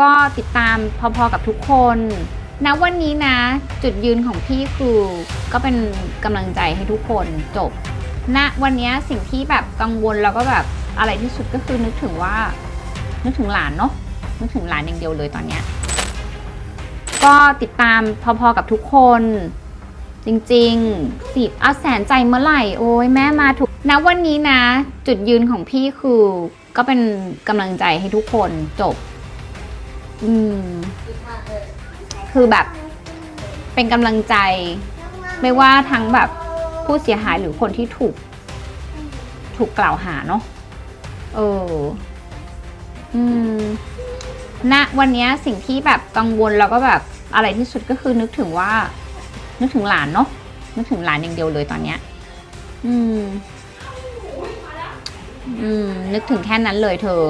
ก็ติดตามพอๆกับทุกคนณวันนี้นะ จุดยืนของพี่คือก็เป็นกำลังใจให้ทุกคนจบณวันนี้สิ่งที่แบบกังวลแล้วก็แบบอะไรที่สุดก็คือนึกถึงว่า นึกถึงหลานเนาะนึกถึงหลานอย่างเดียวเลยตอนเนี้ยก็ติดตามพอๆกับทุกคน จริงๆสิเอาแสนใจเมื่อไหร่ โอ้ยแม่มาถูกณวันนี้นะ จุดยืนของพี่คือก็เป็นกำลังใจให้ทุกคนจบ อืม คือแบบเป็นกำลังใจ ไม่ว่าทั้งแบบผู้เสียหายหรือคนที่ถูก ถูกกล่าวหาเนาะเออ อืมณวันนี้สิ่งที่แบบกังวลแล้วก็แบบอะไรที่สุดก็คือนึกถึงว่า นึกถึงหลานเนาะนึกถึงหลานอย่างเดียวเลยตอนเนี้ย อืม อืม นึกถึงแค่นั้นเลยเธอ